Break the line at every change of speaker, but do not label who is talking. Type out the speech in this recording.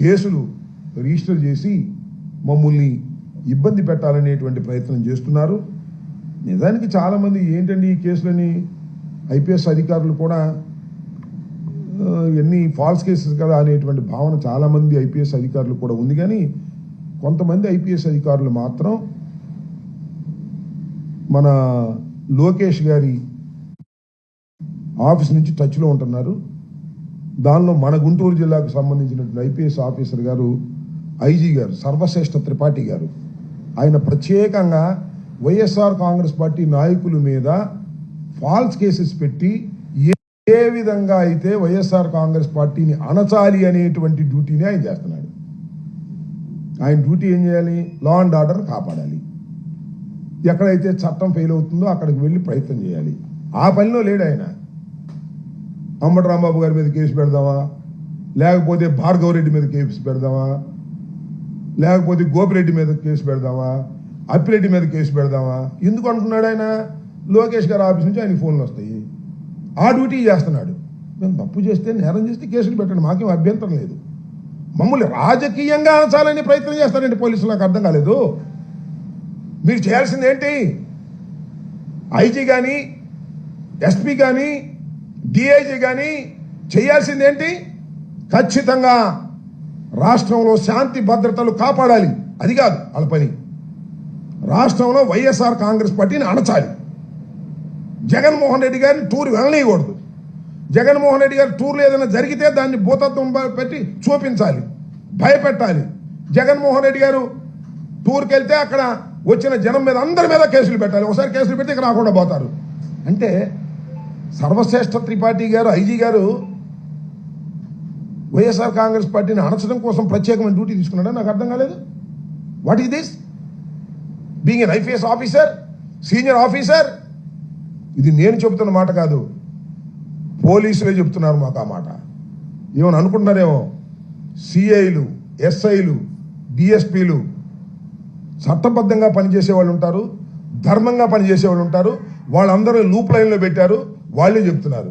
కేసులు రిజిస్టర్ చేసి మమ్మల్ని ఇబ్బంది పెట్టాలనేటువంటి ప్రయత్నం చేస్తున్నారు. నిజానికి చాలామంది ఏంటండి ఈ కేసులని ఐపీఎస్ అధికారులు కూడా ఎన్ని ఫాల్స్ కేసెస్ కదా అనేటువంటి భావన చాలామంది ఐపీఎస్ అధికారులు కూడా ఉంది. కానీ కొంతమంది ఐపీఎస్ అధికారులు మాత్రం మన లోకేష్ గారి ఆఫీస్ నుంచి టచ్లో ఉంటున్నారు. దానిలో మన గుంటూరు జిల్లాకు సంబంధించినటువంటి ఐపీఎస్ ఆఫీసర్ గారు ఐజీ గారు సర్వశ్రేష్ఠ త్రిపాఠి గారు. ఆయన ప్రత్యేకంగా వైఎస్ఆర్ కాంగ్రెస్ పార్టీ నాయకుల మీద ఫాల్స్ కేసెస్ పెట్టి ఏ- విధంగా అయితే వైఎస్ఆర్ కాంగ్రెస్ పార్టీని అణచాలి అనేటువంటి డ్యూటీని ఆయన చేస్తున్నాడు. ఆయన డ్యూటీ ఏం చేయాలి? లా అండ్ ఆర్డర్ కాపాడాలి. ఎక్కడైతే చట్టం ఫెయిల్ అవుతుందో అక్కడికి వెళ్ళి ప్రయత్నం చేయాలి. ఆ పనిలో లేడు ఆయన. అంబటి రాంబాబు గారి మీద కేసు పెడదామా? లేకపోతే భార్గవరెడ్డి మీద కేసు పెడదామా? లేకపోతే గోపిరెడ్డి మీద కేసు పెడదామా? అప్పిరెడ్డి మీద కేసు పెడదామా? ఎందుకు అంటున్నాడు ఆయన? లోకేష్ గారి ఆఫీస్ నుంచి ఆయనకి ఫోన్లు వస్తాయి. ఆ డ్యూటీ చేస్తున్నాడు. మేము తప్పు చేస్తే నేరం చేస్తే కేసులు పెట్టండి. మాకేం అభ్యంతరం లేదు. మమ్మల్ని రాజకీయంగా అంచాలని ప్రయత్నం చేస్తారండి పోలీసులు. నాకు అర్థం కాలేదు. మీరు చేయాల్సింది ఏంటి? ఐజీ కానీ ఎస్పీ కానీ డిఐజీ కానీ చేయాల్సింది ఏంటి ఖచ్చితంగా రాష్ట్రంలో శాంతి భద్రతలు కాపాడాలి. అది కాదు వాళ్ళ పని. రాష్ట్రంలో వైఎస్ఆర్ కాంగ్రెస్ పార్టీని అణచాలి. జగన్మోహన్ రెడ్డి గారిని టూర్ వెళ్ళనీయకూడదు. జగన్మోహన్ రెడ్డి గారి టూర్లు ఏదైనా జరిగితే దాన్ని భూతత్వం పెట్టి చూపించాలి. భయపెట్టాలి. జగన్మోహన్ రెడ్డి గారు టూర్కి వెళ్తే అక్కడ వచ్చిన జనం మీద అందరి మీద కేసులు పెట్టాలి. ఒకసారి కేసులు పెడితే ఇక్కడ రాకుండా పోతారు. అంటే సర్వశ్రేష్ఠ త్రిపాఠి గారు ఐజీ గారు వైఎస్ఆర్ కాంగ్రెస్ పార్టీని అణచడం కోసం ప్రత్యేకమైన డ్యూటీ తీసుకున్నాడా? నాకు అర్థం కాలేదు. What is this being an IPS officer senior officer ఇది నేను చెబుతున్న మాట కాదు. పోలీసులే చెప్తున్నారు మాకు ఆ మాట. ఏమని అనుకుంటున్నారేమో? సిఐలు ఎస్ఐలు డిఎస్పీలు చట్టబద్ధంగా పనిచేసే వాళ్ళు ఉంటారు ధర్మంగా పనిచేసే వాళ్ళు ఉంటారు వాళ్ళందరూ లూప్ లైన్లో పెట్టారు వాళ్ళే చెప్తున్నారు.